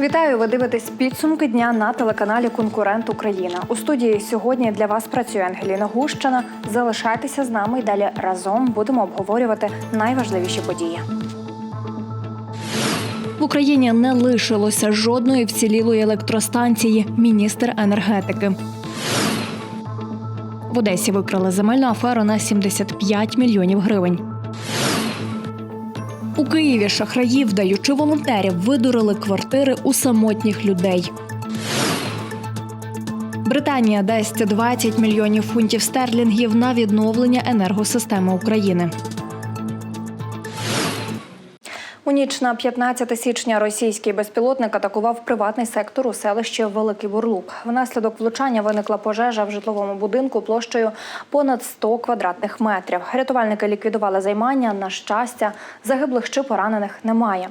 Вітаю! Ви дивитесь підсумки дня на телеканалі Конкурент Україна. У студії сьогодні для вас працює Ангеліна Гущина. Залишайтеся з нами і далі разом будемо обговорювати найважливіші події. В Україні не лишилося жодної вцілілої електростанції. Міністр енергетики. В Одесі викрили земельну аферу на 75 мільйонів гривень. У Києві шахраї, вдаючи волонтерів, видурили квартири у самотніх людей. Британія дасть 20 мільйонів фунтів стерлінгів на відновлення енергосистеми України. У ніч на 15 січня російський безпілотник атакував приватний сектор у селищі Великий Бурлук. Внаслідок влучання виникла пожежа в житловому будинку площею понад 100 квадратних метрів. Рятувальники ліквідували займання. На щастя, загиблих чи поранених немає.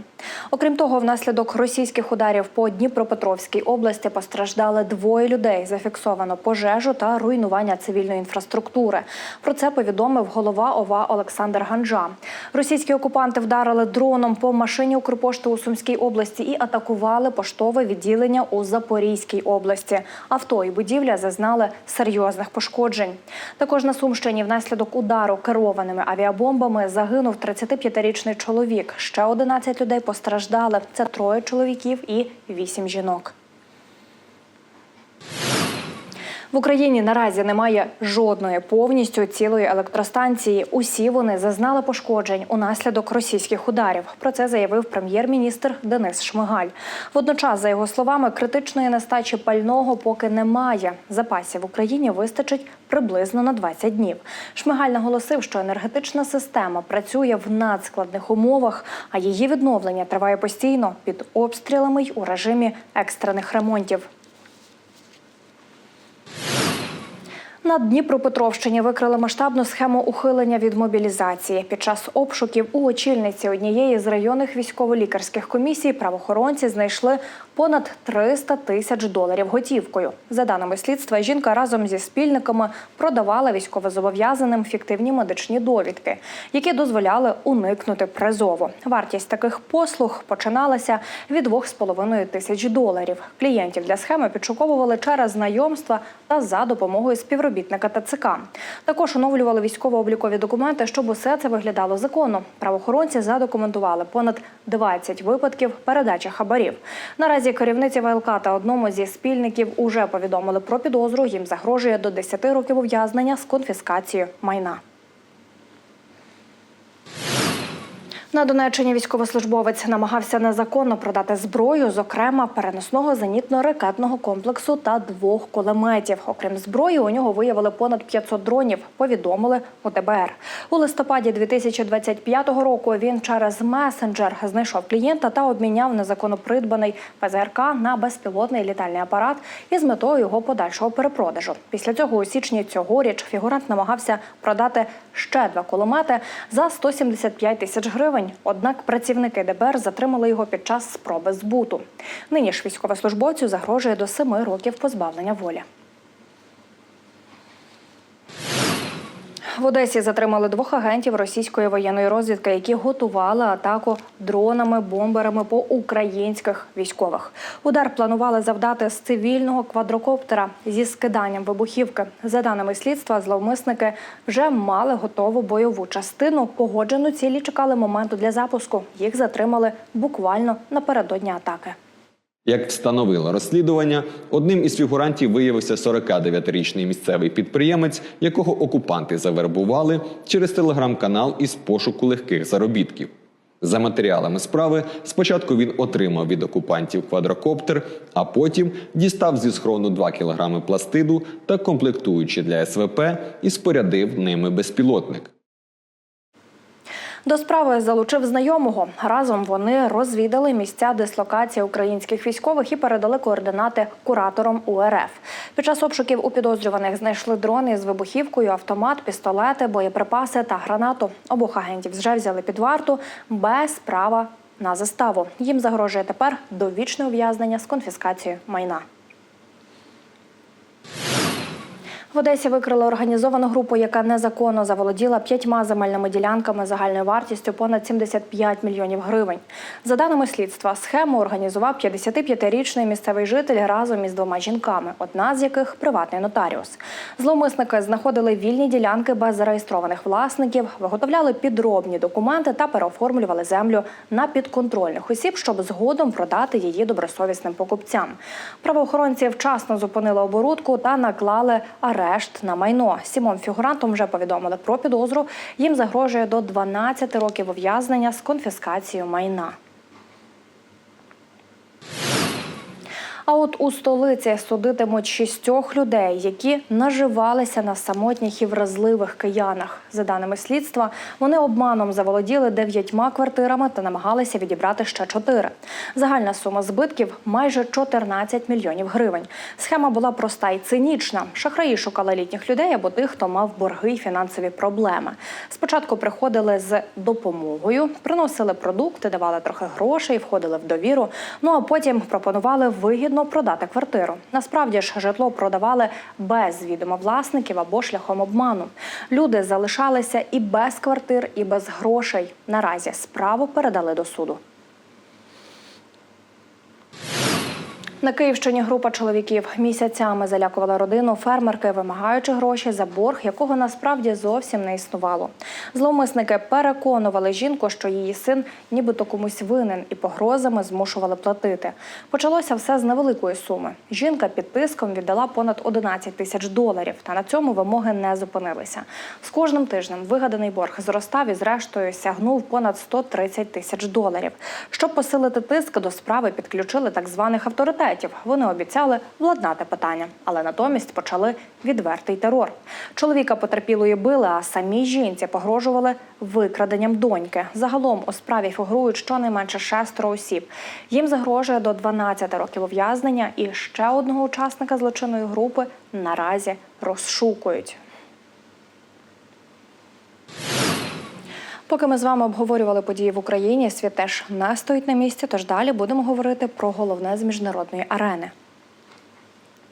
Окрім того, внаслідок російських ударів по Дніпропетровській області постраждали двоє людей. Зафіксовано пожежу та руйнування цивільної інфраструктури. Про це повідомив голова ОВА Олександр Ганджа. Російські окупанти вдарили дроном по машині Укрпошти у Сумській області і атакували поштове відділення у Запорізькій області. Авто і будівля зазнали серйозних пошкоджень. Також на Сумщині внаслідок удару керованими авіабомбами загинув 35-річний чоловік. Ще 11 людей постраждали. Це троє чоловіків і вісім жінок. В Україні наразі немає жодної повністю цілої електростанції. Усі вони зазнали пошкоджень унаслідок російських ударів. Про це заявив прем'єр-міністр Денис Шмигаль. Водночас, за його словами, критичної нестачі пального поки немає. Запасів в Україні вистачить приблизно на 20 днів. Шмигаль наголосив, що енергетична система працює в надскладних умовах, а її відновлення триває постійно під обстрілами й у режимі екстрених ремонтів. На Дніпропетровщині викрили масштабну схему ухилення від мобілізації. Під час обшуків у очільниці однієї з районних військово-лікарських комісій правоохоронці знайшли понад 300 тисяч доларів готівкою. За даними слідства, жінка разом зі спільниками продавала військовозобов'язаним фіктивні медичні довідки, які дозволяли уникнути призову. Вартість таких послуг починалася від 2,5 тисяч доларів. Клієнтів для схеми підшуковували через знайомства та за допомогою співробітника ТЦК. Також оновлювали військово-облікові документи, щоб усе це виглядало законно. Правоохоронці задокументували понад 20 випадків передачі хабарів. Наразі керівниці ВЛК та одному зі спільників уже повідомили про підозру. Їм загрожує до 10 років ув'язнення з конфіскацією майна. На Донеччині військовослужбовець намагався незаконно продати зброю, зокрема переносного зенітно-ракетного комплексу та двох кулеметів. Окрім зброї, у нього виявили понад 500 дронів. Повідомили у ДБР. У листопаді 2025 року він через месенджер знайшов клієнта та обміняв незаконно придбаний ПЗРК на безпілотний літальний апарат із метою його подальшого перепродажу. Після цього у січні цьогоріч фігурант намагався продати ще два кулемети за 175 тисяч гривень. Однак працівники ДБР затримали його під час спроби збуту. Нині ж військовослужбовцю загрожує до семи років позбавлення волі. В Одесі затримали двох агентів російської воєнної розвідки, які готували атаку дронами, бомберами по українських військових. Удар планували завдати з цивільного квадрокоптера зі скиданням вибухівки. За даними слідства, зловмисники вже мали готову бойову частину. Погоджену цілі чекали моменту для запуску. Їх затримали буквально напередодні атаки. Як встановило розслідування, одним із фігурантів виявився 49-річний місцевий підприємець, якого окупанти завербували через телеграм-канал із пошуку легких заробітків. За матеріалами справи, спочатку він отримав від окупантів квадрокоптер, а потім дістав зі схрону 2 кілограми пластиду та комплектуючі для СВП і спорядив ними безпілотник. До справи залучив знайомого. Разом вони розвідали місця дислокації українських військових і передали координати кураторам УРФ. Під час обшуків у підозрюваних знайшли дрони з вибухівкою, автомат, пістолети, боєприпаси та гранату. Обох агентів вже взяли під варту без права на заставу. Їм загрожує тепер довічне ув'язнення з конфіскацією майна. Одесі викрили організовану групу, яка незаконно заволоділа п'ятьма земельними ділянками загальною вартістю понад 75 мільйонів гривень. За даними слідства, схему організував 55-річний місцевий житель разом із двома жінками, одна з яких приватний нотаріус. Зловмисники знаходили вільні ділянки без зареєстрованих власників, виготовляли підробні документи та переоформлювали землю на підконтрольних осіб, щоб згодом продати її добросовісним покупцям. Правоохоронці вчасно зупинили оборудку та наклали арешт на майно. Сімом фігурантам вже повідомили про підозру. Їм загрожує до 12 років ув'язнення з конфіскацією майна. А от у столиці судитимуть шістьох людей, які наживалися на самотніх і вразливих киянах. За даними слідства, вони обманом заволоділи дев'ятьма квартирами та намагалися відібрати ще чотири. Загальна сума збитків майже 14 мільйонів гривень. Схема була проста і цинічна. Шахраї шукали літніх людей або тих, хто мав борги й фінансові проблеми. Спочатку приходили з допомогою, приносили продукти, давали трохи грошей, входили в довіру. Ну а потім пропонували вигідно продати квартиру. Насправді ж житло продавали без відома власників або шляхом обману. Люди залишалися і без квартир, і без грошей. Наразі справу передали до суду. На Київщині група чоловіків місяцями залякувала родину фермерки, вимагаючи гроші за борг, якого насправді зовсім не існувало. Зловмисники переконували жінку, що її син нібито комусь винен, і погрозами змушували платити. Почалося все з невеликої суми. Жінка під тиском віддала понад 11 тисяч доларів, та на цьому вимоги не зупинилися. З кожним тижнем вигаданий борг зростав і, зрештою, сягнув понад 130 тисяч доларів. Щоб посилити тиск до справи, підключили так званих авторитетів. Вони обіцяли владнати питання, але натомість почали відвертий терор. Чоловіка потерпілої били, а самій жінці погрожували викраденням доньки. Загалом у справі фігурують щонайменше шестеро осіб. Їм загрожує до 12 років ув'язнення, і ще одного учасника злочинної групи наразі розшукують. Поки ми з вами обговорювали події в Україні, світ теж не стоїть на місці. Тож далі будемо говорити про головне з міжнародної арени.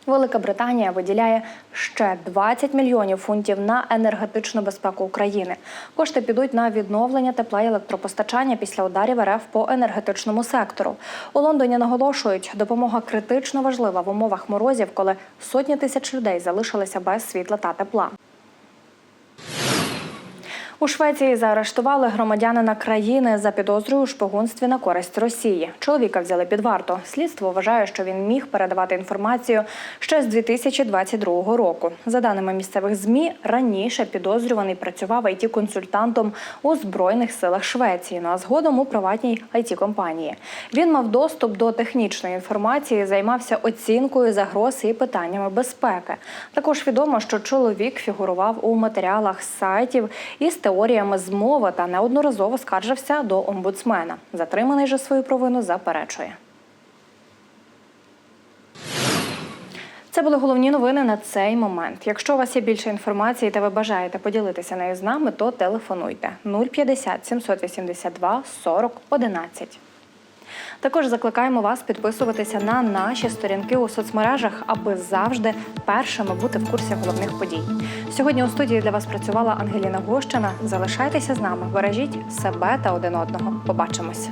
Велика Британія виділяє ще 20 мільйонів фунтів на енергетичну безпеку України. Кошти підуть на відновлення тепла і електропостачання після ударів РФ по енергетичному сектору. У Лондоні наголошують, допомога критично важлива в умовах морозів, коли сотні тисяч людей залишилися без світла та тепла. У Швеції заарештували громадянина країни за підозрою у шпигунстві на користь Росії. Чоловіка взяли під варту. Слідство вважає, що він міг передавати інформацію ще з 2022 року. За даними місцевих змі, раніше підозрюваний працював it консультантом у збройних силах Швеції, ну а згодом у приватній it компанії. Він мав доступ до технічної інформації, займався оцінкою загроз і питаннями безпеки. Також відомо, що чоловік фігурував у матеріалах сайтів із теоріями змови та неодноразово скаржився до омбудсмена. Затриманий же свою провину заперечує. Це були головні новини на цей момент. Якщо у вас є більше інформації та ви бажаєте поділитися нею з нами, то телефонуйте 050 782 40 11. Також закликаємо вас підписуватися на наші сторінки у соцмережах, аби завжди першими бути в курсі головних подій. Сьогодні у студії для вас працювала Ангеліна Гощина. Залишайтеся з нами, бережіть себе та один одного. Побачимося.